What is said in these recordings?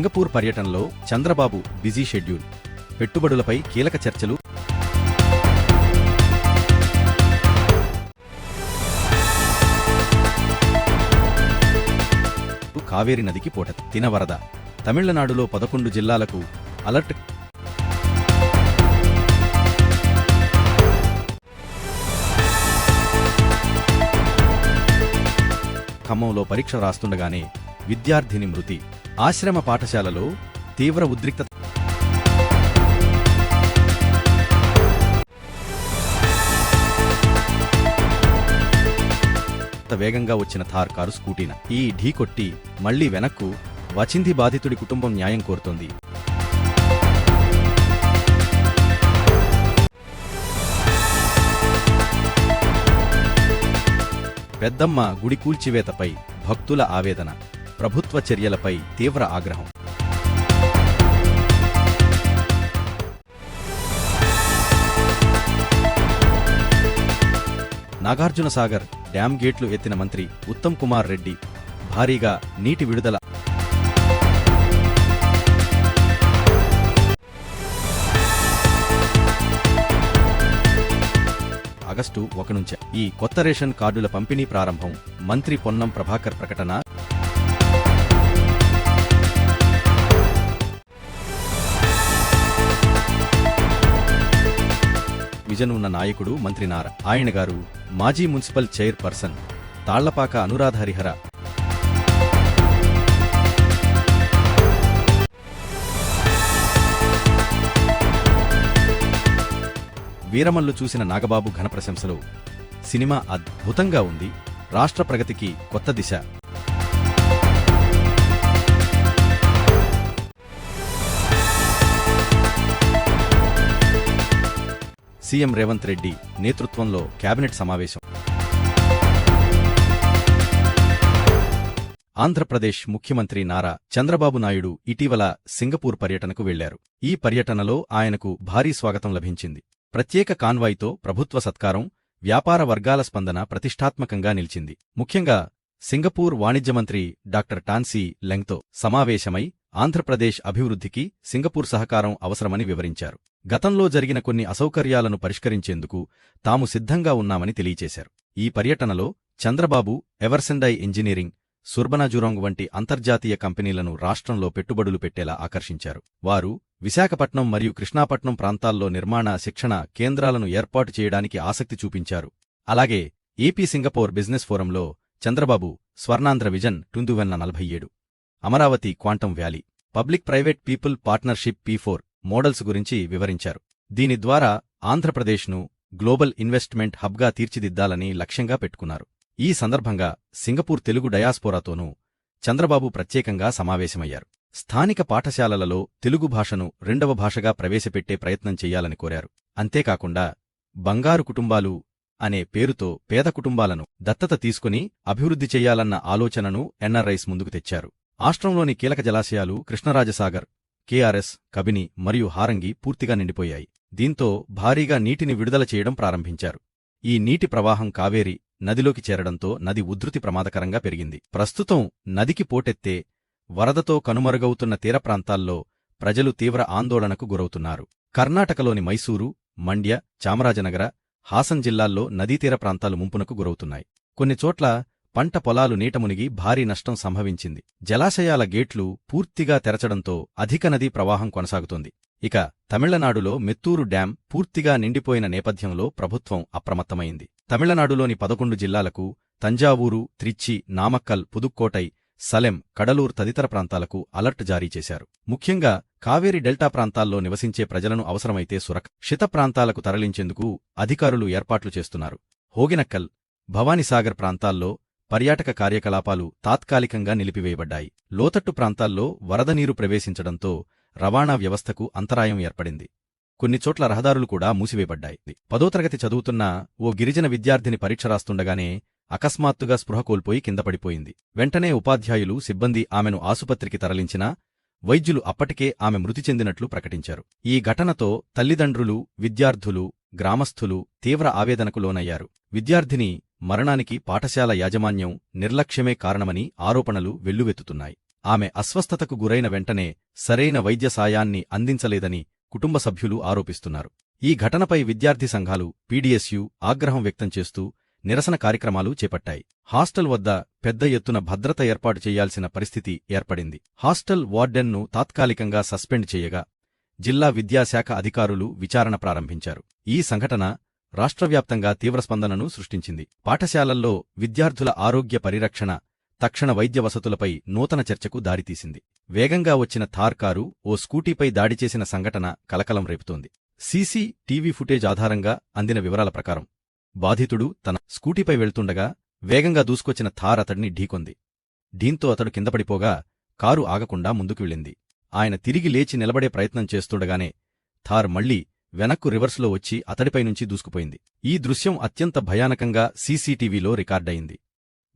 Singapore పర్యటనలో Chandrababu busy schedule. పెట్టుబడులపై కీలక చర్చలు. కావేరి నదికి పోట తినవరద. తమిళనాడులో పదకొండు జిల్లాలకు అలర్ట్. ఖమ్మంలో పరీక్ష రాస్తుండగానే విద్యార్థిని మృతి. ఆశ్రమ పాఠశాలలో తీవ్ర ఉద్రిక్తత వేగంగా వచ్చిన థార్ కారు స్కూటీన. ఈ ఢీకొట్టి మళ్ళీ వెనక్కు వచింది బాధితుడి కుటుంబం న్యాయం కోరుతోంది. పెద్దమ్మ గుడి కూల్చివేతపై భక్తుల ఆవేదన. ప్రభుత్వ చర్యలపై తీవ్ర ఆగ్రహం. నాగార్జునసాగర్ డ్యాం గేట్లు ఎత్తిన మంత్రి ఉత్తమ్ కుమార్ రెడ్డి భారీగా నీటి విడుదల. ఆగస్టు ఒక నుంచే ఈ కొత్త రేషన్ కార్డుల పంపిణీ ప్రారంభం మంత్రి పొన్నం ప్రభాకర్ ప్రకటన విజన్ ఉన్న నాయకుడు మంత్రి నార ఆయన గారు మాజీ మున్సిపల్ చైర్పర్సన్ తాళ్ళపాక అనురాధ హరిహర. వీరమల్లు చూసిన నాగబాబు ఘన ప్రశంసలు. సినిమా అద్భుతంగా ఉంది. రాష్ట్ర ప్రగతికి కొత్త దిశ. సీఎం రేవంత్ రెడ్డి నేతృత్వంలో కేబినెట్ సమావేశం. ఆంధ్రప్రదేశ్ ముఖ్యమంత్రి నారా చంద్రబాబు నాయుడు ఇటీవల సింగపూర్ పర్యటనకు వెళ్ళారు. ఈ పర్యటనలో ఆయనకు భారీ స్వాగతం లభించింది. ప్రత్యేక కాన్వాయ్తో ప్రభుత్వ సత్కారం వ్యాపార వర్గాల స్పందన ప్రతిష్టాత్మకంగా నిలిచింది. ముఖ్యంగా సింగపూర్ వాణిజ్య మంత్రి డాక్టర్ టాన్సీ లెంగ్తో సమావేశమై ఆంధ్రప్రదేశ్ అభివృద్ధికి సింగపూర్ సహకారం అవసరమని వివరించారు. గతంలో జరిగిన కొన్ని అసౌకర్యాలను పరిష్కరించేందుకు తాము సిద్ధంగా ఉన్నామని తెలియచేశారు. ఈ పర్యటనలో చంద్రబాబు ఎవర్సెండై ఇంజనీరింగ్ సుర్బనాజురాంగ్ వంటి అంతర్జాతీయ కంపెనీలను రాష్ట్రంలో పెట్టుబడులు పెట్టేలా ఆకర్షించారు. వారు విశాఖపట్నం మరియు కృష్ణాపట్నం ప్రాంతాల్లో నిర్మాణ శిక్షణ కేంద్రాలను ఏర్పాటు చేయడానికి ఆసక్తి చూపించారు. అలాగే ఏపీ సింగపూర్ బిజినెస్ ఫోరంలో చంద్రబాబు స్వర్ణాంధ్ర విజన్ టుందువెన్న నలభై ఏడు. Amaravati quantum valley. Public private people partnership P four. Models గురించి వివరించారు. దీని ద్వారా ఆంధ్రప్రదేశ్ను గ్లోబల్ ఇన్వెస్ట్మెంట్ హబ్గా తీర్చిదిద్దాలని లక్ష్యంగా పెట్టుకున్నారు. ఈ సందర్భంగా సింగపూర్ తెలుగు డయాస్పోరాతోనూ చంద్రబాబు ప్రత్యేకంగా సమావేశమయ్యారు. స్థానిక పాఠశాలలలో తెలుగు భాషను రెండవ భాషగా ప్రవేశపెట్టే ప్రయత్నం చెయ్యాలని కోరారు. అంతేకాకుండా బంగారు కుటుంబాలు అనే పేరుతో పేద కుటుంబాలను దత్తత తీసుకుని అభివృద్ధి చెయ్యాలన్న ఆలోచనను ఎన్ఆర్ఐస్ ముందుకు తెచ్చారు. రాష్ట్రంలోని కీలక జలాశయాలు కృష్ణరాజసాగర్ కేఆర్ఎస్ కబిని మరియు హారంగి పూర్తిగా నిండిపోయాయి. దీంతో భారీగా నీటిని విడుదల చేయడం ప్రారంభించారు. ఈ నీటి ప్రవాహం కావేరి నదిలోకి చేరడంతో నది ఉధృతి ప్రమాదకరంగా పెరిగింది. ప్రస్తుతం నదికి పోటెత్తే వరదతో కనుమరుగవుతున్న తీర ప్రాంతాల్లో ప్రజలు తీవ్ర ఆందోళనకు గురవుతున్నారు. కర్ణాటకలోని మైసూరు మండ్య చామరాజనగర హాసన్ జిల్లాల్లో నదీతీర ప్రాంతాలు ముంపునకు గురవుతున్నాయి. కొన్ని చోట్ల పంట పొలాలు నీటమునిగి భారీ నష్టం సంభవించింది. జలాశయాల గేట్లు పూర్తిగా తెరచడంతో అధిక నదీ ప్రవాహం కొనసాగుతోంది. ఇక తమిళనాడులో మెత్తూరు డ్యాం పూర్తిగా నిండిపోయిన నేపథ్యంలో ప్రభుత్వం అప్రమత్తమైంది. తమిళనాడులోని పదకొండు జిల్లాలకు తంజావూరు త్రిచ్చి నామక్కల్ పుదుక్కోటై సలెం కడలూర్ తదితర ప్రాంతాలకు అలర్ట్ జారీ చేశారు. ముఖ్యంగా కావేరి డెల్టా ప్రాంతాల్లో నివసించే ప్రజలను అవసరమైతే సురక్షిత ప్రాంతాలకు తరలించేందుకు అధికారులు ఏర్పాట్లు చేస్తున్నారు. హోగినక్కల్ భవానీసాగర్ ప్రాంతాల్లో పర్యాటక కార్యకలాపాలు తాత్కాలికంగా నిలిపివేయబడ్డాయి. లోతట్టు ప్రాంతాల్లో వరద నీరు ప్రవేశించడంతో రవాణా వ్యవస్థకు అంతరాయం ఏర్పడింది. కొన్ని చోట్ల రహదారులు కూడా మూసివేయబడ్డాయి. పదో తరగతి చదువుతున్న ఓ గిరిజన విద్యార్థిని పరీక్ష రాస్తుండగానే అకస్మాత్తుగా స్పృహ కోల్పోయి కిందపడిపోయింది వెంటనే ఉపాధ్యాయులు సిబ్బంది ఆమెను ఆసుపత్రికి తరలించినా వైద్యులు అప్పటికే ఆమె మృతి చెందినట్లు ప్రకటించారు. ఈ ఘటనతో తల్లిదండ్రులు విద్యార్థులు గ్రామస్థులు తీవ్ర ఆవేదనకు లోనయ్యారు. విద్యార్థిని మరణానికి పాఠశాల యాజమాన్యం నిర్లక్ష్యమే కారణమని ఆరోపణలు వెల్లువెత్తుతున్నాయి. ఆమె అస్వస్థతకు గురైన వెంటనే సరైన వైద్య సాయాన్ని అందించలేదని కుటుంబ సభ్యులు ఆరోపిస్తున్నారు. ఈ ఘటనపై విద్యార్థి సంఘాలు పీడీఎస్యు ఆగ్రహం వ్యక్తం చేస్తూ నిరసన కార్యక్రమాలు చేపట్టాయి. హాస్టల్ వద్ద పెద్ద ఎత్తున భద్రత ఏర్పాటు చేయాల్సిన పరిస్థితి ఏర్పడింది. హాస్టల్ వార్డెన్ను తాత్కాలికంగా సస్పెండ్ చేయగా జిల్లా విద్యాశాఖ అధికారులు విచారణ ప్రారంభించారు. ఈ సంఘటన రాష్ట్రవ్యాప్తంగా తీవ్ర స్పందనను సృష్టించింది. పాఠశాలల్లో విద్యార్థుల ఆరోగ్య పరిరక్షణ తక్షణ వైద్య వసతులపై నూతన చర్చకు దారితీసింది. వేగంగా వచ్చిన థార్ కారు ఓ స్కూటీపై దాడి చేసిన సంఘటన కలకలం రేపుతోంది. సీసీ టీవీ ఫుటేజ్ ఆధారంగా అందిన వివరాల ప్రకారం బాధితుడు తన స్కూటీపై వెళ్తుండగా వేగంగా దూసుకొచ్చిన థార్ అతడిని ఢీకొంది. దీంతో అతడు కిందపడిపోగా కారు ఆగకుండా ముందుకు వెళ్ళింది. ఆయన తిరిగి లేచి నిలబడే ప్రయత్నం చేస్తుండగానే థార్ మళ్ళీ వెనక్కు రివర్స్లో వచ్చి అతడిపై నుంచి దూసుకుపోయింది. ఈ దృశ్యం అత్యంత భయానకంగా సీసీటీవీలో రికార్డయింది.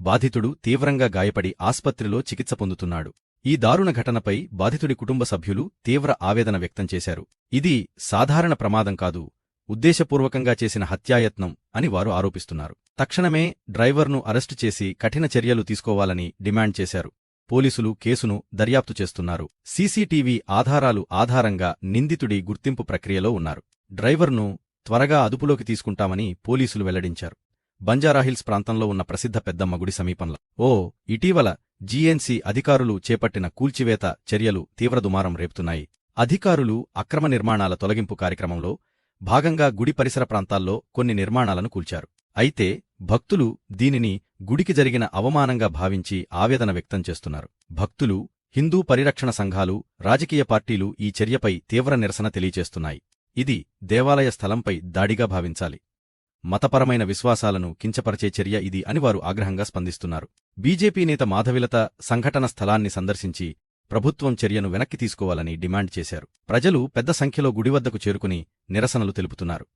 బాధితుడు తీవ్రంగా గాయపడి ఆస్పత్రిలో చికిత్స పొందుతున్నాడు. ఈ దారుణ ఘటనపై బాధితుడి కుటుంబ సభ్యులు తీవ్ర ఆవేదన వ్యక్తం చేశారు. ఇది సాధారణ ప్రమాదం కాదు ఉద్దేశపూర్వకంగా చేసిన హత్యాయత్నం అని వారు ఆరోపిస్తున్నారు. తక్షణమే డ్రైవర్ను అరెస్టు చేసి కఠిన చర్యలు తీసుకోవాలని డిమాండ్ చేశారు. పోలీసులు కేసును దర్యాప్తు చేస్తున్నారు. సీసీటీవీ ఆధారాలు ఆధారంగా నిందితుడి గుర్తింపు ప్రక్రియలో ఉన్నారు. డ్రైవర్ను త్వరగా అదుపులోకి తీసుకుంటామని పోలీసులు వెల్లడించారు. బంజారాహిల్స్ ప్రాంతంలో ఉన్న ప్రసిద్ధ పెద్దమ్మ గుడి సమీపంలో. ఓ ఇటీవల జీఎన్సీ అధికారులు చేపట్టిన కూల్చివేత చర్యలు తీవ్ర దుమారం రేపుతున్నాయి. అధికారులు అక్రమ నిర్మాణాల తొలగింపు కార్యక్రమంలో భాగంగా గుడి పరిసర ప్రాంతాల్లో కొన్ని నిర్మాణాలను కూల్చారు. అయితే భక్తులు దీనిని గుడికి జరిగిన అవమానంగా భావించి ఆవేదన వ్యక్తం చేస్తున్నారు. భక్తులు హిందూ పరిరక్షణ సంఘాలు రాజకీయ పార్టీలు ఈ చర్యపై తీవ్ర నిరసన తెలియచేస్తున్నాయి ఇది దేవాలయ స్థలంపై దాడిగా భావించాలి. మతపరమైన విశ్వాసాలను కించపరిచే చర్య ఇది అని వారు ఆగ్రహంగా స్పందిస్తున్నారు. బీజేపీ నేత మాధవిలత సంఘటన స్థలాన్ని సందర్శించి ప్రభుత్వం చర్యను వెనక్కి తీసుకోవాలని డిమాండ్ చేశారు. ప్రజలు పెద్ద సంఖ్యలో గుడివద్దకు చేరుకుని నిరసనలు తెలుపుతున్నారు.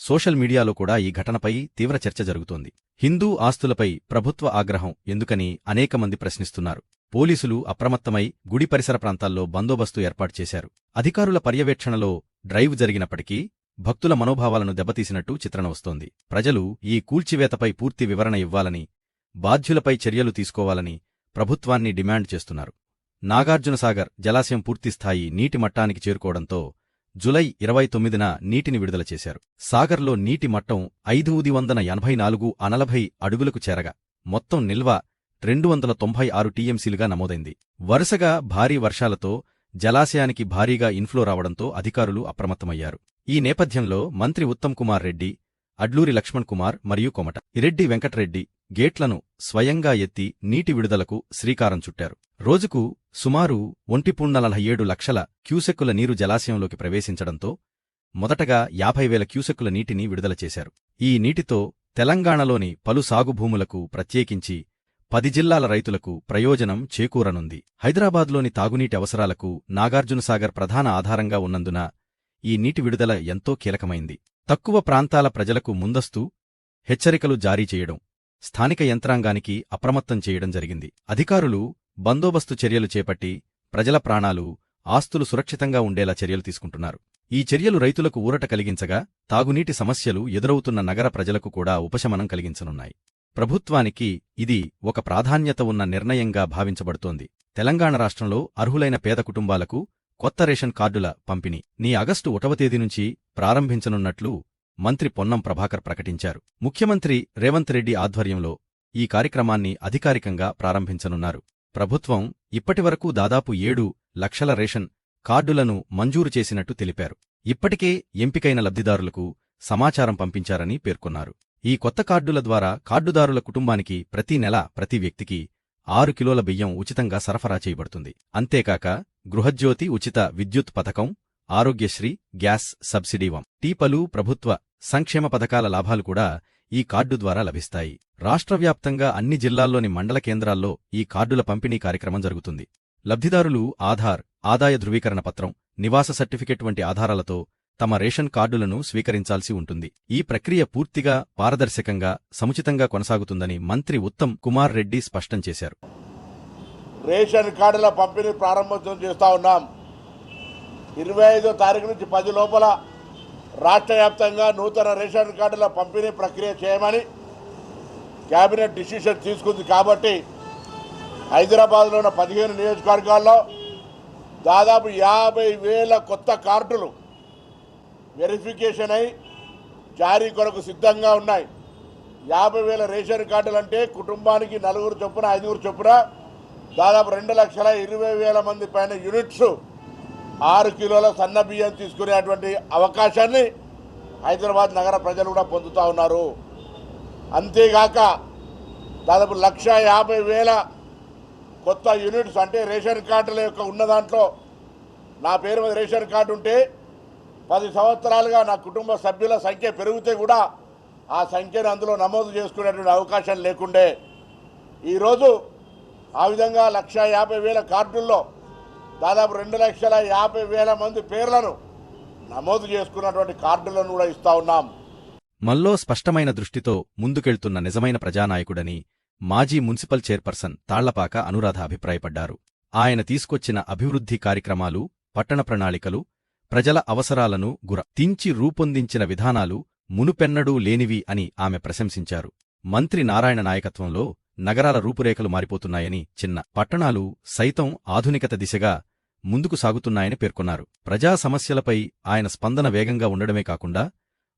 సోషల్ మీడియాలో కూడా ఈ ఘటనపై తీవ్ర చర్చ జరుగుతోంది. హిందూ ఆస్తులపై ప్రభుత్వ ఆగ్రహం ఎందుకని అనేక మంది ప్రశ్నిస్తున్నారు. పోలీసులు అప్రమత్తమై గుడి పరిసర ప్రాంతాల్లో బందోబస్తు ఏర్పాటు చేశారు. అధికారుల పర్యవేక్షణలో డ్రైవ్ జరిగినప్పటికీ భక్తుల మనోభావాలను దెబ్బతీసినట్టు చిత్రణ వస్తోంది. ప్రజలు ఈ కూల్చివేతపై పూర్తి వివరణ ఇవ్వాలని బాధ్యులపై చర్యలు తీసుకోవాలని ప్రభుత్వాన్ని డిమాండ్ చేస్తున్నారు. నాగార్జునసాగర్ జలాశయం పూర్తిస్థాయి నీటి మట్టానికి చేరుకోవడంతో జులై ఇరవై తొమ్మిదిన నీటిని విడుదల చేశారు. సాగర్లో నీటి మట్టం ఐదు వందల ఎనభై నాలుగు అనలభై అడుగులకు చేరగా మొత్తం నిల్వ రెండు వందల తొంభై ఆరు టీఎంసీలుగా నమోదైంది. వరుసగా భారీ వర్షాలతో జలాశయానికి భారీగా ఇన్ఫ్లో రావడంతో అధికారులు అప్రమత్తమయ్యారు. ఈ నేపథ్యంలో మంత్రి ఉత్తమ్ కుమార్ రెడ్డి అడ్లూరి లక్ష్మణ్ కుమార్ మరియు కొమట రెడ్డి వెంకట్రెడ్డి గేట్లను స్వయంగా ఎత్తి నీటి విడుదలకు శ్రీకారం చుట్టారు. రోజుకు సుమారు ఒంటిపుణ్ణ నలభై ఏడు లక్షల క్యూసెక్కుల నీరు జలాశయంలోకి ప్రవేశించడంతో మొదటగా యాభై వేల క్యూసెక్కుల నీటిని విడుదల చేశారు. ఈ నీటితో తెలంగాణలోని పలు సాగుభూములకు ప్రత్యేకించి పది జిల్లాల రైతులకు ప్రయోజనం చేకూరనుంది. హైదరాబాద్లోని తాగునీటి అవసరాలకు నాగార్జునసాగర్ ప్రధాన ఆధారంగా ఉన్నందున ఈ నీటి విడుదల ఎంతో కీలకమైంది. తక్కువ ప్రాంతాల ప్రజలకు ముందస్తు హెచ్చరికలు జారీ చేయడం స్థానిక యంత్రాంగానికి అప్రమత్తం చేయడం జరిగింది. అధికారులు బందోబస్తు చర్యలు చేపట్టి ప్రజల ప్రాణాలు ఆస్తులు సురక్షితంగా ఉండేలా చర్యలు తీసుకుంటున్నారు. ఈ చర్యలు రైతులకు ఊరట కలిగించగా తాగునీటి సమస్యలు ఎదురవుతున్న నగర ప్రజలకు కూడా ఉపశమనం కలిగించనున్నాయి. ప్రభుత్వానికి ఇది ఒక ప్రాధాన్యత ఉన్న నిర్ణయంగా భావించబడుతోంది. తెలంగాణ రాష్ట్రంలో అర్హులైన పేద కుటుంబాలకు కొత్త రేషన్ కార్డుల పంపిణీ. నీ ఆగస్టు ఒకటవ తేదీ నుంచి ప్రారంభించనున్నట్లు మంత్రి పొన్నం ప్రభాకర్ ప్రకటించారు. ముఖ్యమంత్రి రేవంత్ రెడ్డి ఆధ్వర్యంలో ఈ కార్యక్రమాన్ని అధికారికంగా ప్రారంభించనున్నారు. ప్రభుత్వం ఇప్పటివరకు దాదాపు ఏడు లక్షల రేషన్ కార్డులను మంజూరు చేసినట్టు తెలిపారు. ఇప్పటికే ఎంపికైన లబ్ధిదారులకు సమాచారం పంపించారని పేర్కొన్నారు. ఈ కొత్త కార్డుల ద్వారా కార్డుదారుల కుటుంబానికి ప్రతి నెల ప్రతి వ్యక్తికి ఆరు కిలోల బియ్యం ఉచితంగా సరఫరా చేయబడుతుంది. అంతేకాక గృహజ్యోతి ఉచిత విద్యుత్ పథకం ఆరోగ్యశ్రీ గ్యాస్ సబ్సిడీ వం. టీ పలు ప్రభుత్వ సంక్షేమ పథకాల లాభాలు కూడా ఈ కార్డు ద్వారా లభిస్తాయి. రాష్ట్రవ్యాప్తంగా అన్ని జిల్లాల్లోని మండల కేంద్రాల్లో ఈ కార్డుల పంపిణీ కార్యక్రమం జరుగుతుంది. లబ్ధిదారులు ఆధార్ ఆదాయ ధృవీకరణ పత్రం నివాస సర్టిఫికెట్ వంటి ఆధారాలతో తమ రేషన్ కార్డులను స్వీకరించాల్సి ఉంటుంది. ఈ ప్రక్రియ పూర్తిగా పారదర్శకంగా సముచితంగా కొనసాగుతుందని మంత్రి ఉత్తమ్ కుమార్ రెడ్డి స్పష్టం చేశారు. రేషన్ కార్డుల పంపిణీ ప్రారంభోత్సవం చేస్తా ఉన్నాం. ఇరవై ఐదో తారీఖు నుంచి పది లోపల రాష్ట్ర వ్యాప్తంగా నూతన రేషన్ కార్డుల పంపిణీ ప్రక్రియ చేయమని కేబినెట్ డిసిషన్ తీసుకుంది కాబట్టి హైదరాబాద్లో ఉన్న పదిహేను నియోజకవర్గాల్లో దాదాపు యాభై వేల కొత్త కార్డులు వెరిఫికేషన్ అయి జారీ కొరకు సిద్ధంగా ఉన్నాయి. యాభై వేల రేషన్ కార్డులు అంటే కుటుంబానికి నలుగురు చొప్పున ఐదుగురు చొప్పున దాదాపు రెండు లక్షల ఇరవై వేల మంది పైన యూనిట్స్ ఆరు కిలోల సన్న బియ్యం తీసుకునేటువంటి అవకాశాన్ని హైదరాబాద్ నగర ప్రజలు కూడా పొందుతూ ఉన్నారు. అంతేగాక దాదాపు లక్ష యాభై వేల కొత్త యూనిట్స్ అంటే రేషన్ కార్డుల యొక్క ఉన్న దాంట్లో నా పేరు మీద రేషన్ కార్డు ఉంటే పది సంవత్సరాలుగా నా కుటుంబ సభ్యుల సంఖ్య పెరిగితే కూడా ఆ సంఖ్యను అందులో నమోదు చేసుకునేటువంటి అవకాశం లేకుండే. ఈరోజు ఆ విధంగా లక్ష యాభై వేల కార్డుల్లో దాదాపు రెండు లక్షల యాభై వేల మంది పేర్లను నమోదు చేసుకున్నటువంటి కార్డులను కూడా ఇస్తా ఉన్నాం. మల్లో స్పష్టమైన దృష్టితో ముందుకెళ్తున్న నిజమైన ప్రజానాయకుడని మాజీ మున్సిపల్ చైర్పర్సన్ తాళ్ళపాక అనురాధ అభిప్రాయపడ్డారు. ఆయన తీసుకొచ్చిన అభివృద్ధి కార్యక్రమాలు పట్టణ ప్రణాళికలు ప్రజల అవసరాలను గుర తించి రూపొందించిన విధానాలు మునుపెన్నడూ లేనివి అని ఆమె ప్రశంసించారు. మంత్రి నారాయణ నాయకత్వంలో నగరాల రూపురేఖలు మారిపోతున్నాయని చిన్న పట్టణాలు సైతం ఆధునికత దిశగా ముందుకు సాగుతున్నాయని పేర్కొన్నారు. ప్రజా సమస్యలపై ఆయన స్పందన వేగంగా ఉండడమే కాకుండా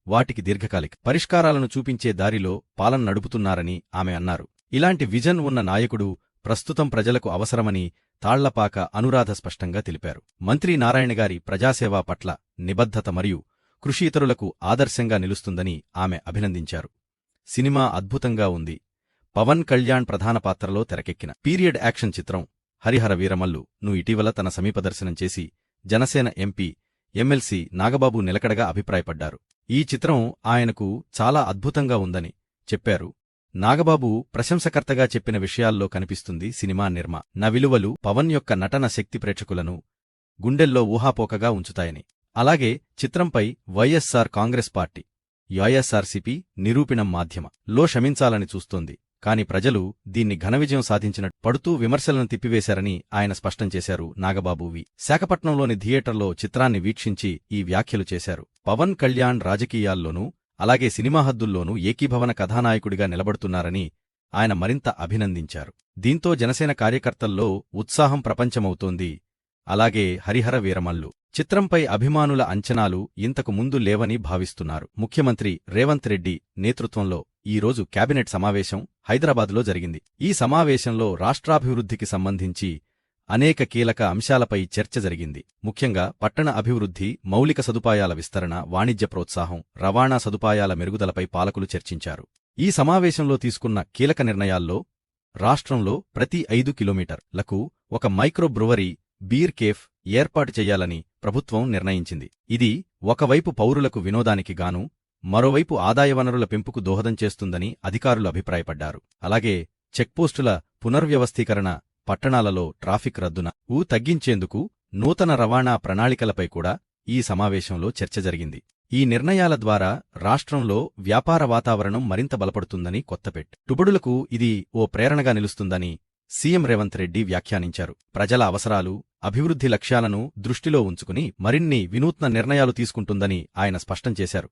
వాటికి దీర్ఘకాలిక పరిష్కారాలను చూపించే దారిలో పాలన నడుపుతున్నారని ఆమె అన్నారు. ఇలాంటి విజన్ ఉన్న నాయకుడు ప్రస్తుతం ప్రజలకు అవసరమని తాళ్ళపాక అనురాధ స్పష్టంగా తెలిపారు. మంత్రి నారాయణగారి ప్రజాసేవా పట్ల నిబద్ధత మరియు కృషి ఇతరులకు ఆదర్శంగా నిలుస్తుందని ఆమె అభినందించారు. సినిమా అద్భుతంగా ఉంది. పవన్ కళ్యాణ్ ప్రధాన పాత్రలో తెరకెక్కిన పీరియడ్ యాక్షన్ చిత్రం హరిహర వీరమల్లు ను ఇటీవల తన సమీపదర్శనం చేసి జనసేన ఎంపీ ఎమ్మెల్సీ నాగబాబు నిలకడగా అభిప్రాయపడ్డారు. ఈ చిత్రం ఆయనకు చాలా అద్భుతంగా ఉందని చెప్పారు. నాగబాబు ప్రశంసకర్తగా చెప్పిన విషయాల్లో కనిపిస్తుంది సినిమా నిర్మ. నా విలువలు పవన్ యొక్క నటన శక్తి ప్రేక్షకులను గుండెల్లో ఊహాపోకగా ఉంచుతాయని. అలాగే చిత్రంపై వైఎస్సార్ కాంగ్రెస్ పార్టీ వైఎస్సార్సీపీ నిరూపిణం మాధ్యమ లో శమించాలని చూస్తోంది. కాని ప్రజలు దీన్ని ఘనవిజయం సాధించినట్టు సాధించిన పడుతూ విమర్శలను తిప్పివేశారని ఆయన స్పష్టం చేశారు నాగబాబువి శాఖపట్నంలోని థియేటర్లో చిత్రాన్ని వీక్షించి ఈ వ్యాఖ్యలు చేశారు. పవన్ కళ్యాణ్ రాజకీయాల్లోనూ అలాగే సినిమా హద్దుల్లోనూ ఏకీభవన కథానాయకుడిగా నిలబడుతున్నారని ఆయన మరింత అభినందించారు. దీంతో జనసేన కార్యకర్తల్లో ఉత్సాహం ప్రపంచమవుతోంది. అలాగే హరిహర వీరమల్లు. చిత్రంపై అభిమానుల అంచనాలు ఇంతకు ముందు లేవని భావిస్తున్నారు. ముఖ్యమంత్రి రేవంత్ రెడ్డి నేతృత్వంలో ఈరోజు కేబినెట్ సమావేశం హైదరాబాద్లో జరిగింది. ఈ సమావేశంలో రాష్ట్రాభివృద్ధికి సంబంధించి అనేక కీలక అంశాలపై చర్చ జరిగింది. ముఖ్యంగా పట్టణ అభివృద్ధి మౌలిక సదుపాయాల విస్తరణ వాణిజ్య ప్రోత్సాహం రవాణా సదుపాయాల మెరుగుదలపై పాలకులు చర్చించారు. ఈ సమావేశంలో తీసుకున్న కీలక నిర్ణయాల్లో రాష్ట్రంలో ప్రతి ఐదు కిలోమీటర్లకు ఒక మైక్రో బ్రువరీ బీర్ కేఫ్ ఏర్పాటు చేయాలని ప్రభుత్వం నిర్ణయించింది. ఇది ఒకవైపు పౌరులకు వినోదానికి గాను మరోవైపు ఆదాయ వనరుల పెంపుకు దోహదం చేస్తుందని అధికారులు అభిప్రాయపడ్డారు. అలాగే చెక్పోస్టుల పునర్వ్యవస్థీకరణ పట్టణాలలో ట్రాఫిక్ రద్దున ఊ తగ్గించేందుకు నూతన రవాణా ప్రణాళికలపై కూడా ఈ సమావేశంలో చర్చ జరిగింది. ఈ నిర్ణయాల ద్వారా రాష్ట్రంలో వ్యాపార వాతావరణం మరింత బలపడుతుందని కొత్తపెట్. టుబడులకు ఇది ఓ ప్రేరణగా నిలుస్తుందని సీఎం రేవంత్ రెడ్డి వ్యాఖ్యానించారు. ప్రజల అవసరాలు అభివృద్ధి లక్ష్యాలను దృష్టిలో ఉంచుకుని మరిన్ని వినూత్న నిర్ణయాలు తీసుకుంటుందని ఆయన స్పష్టం చేశారు.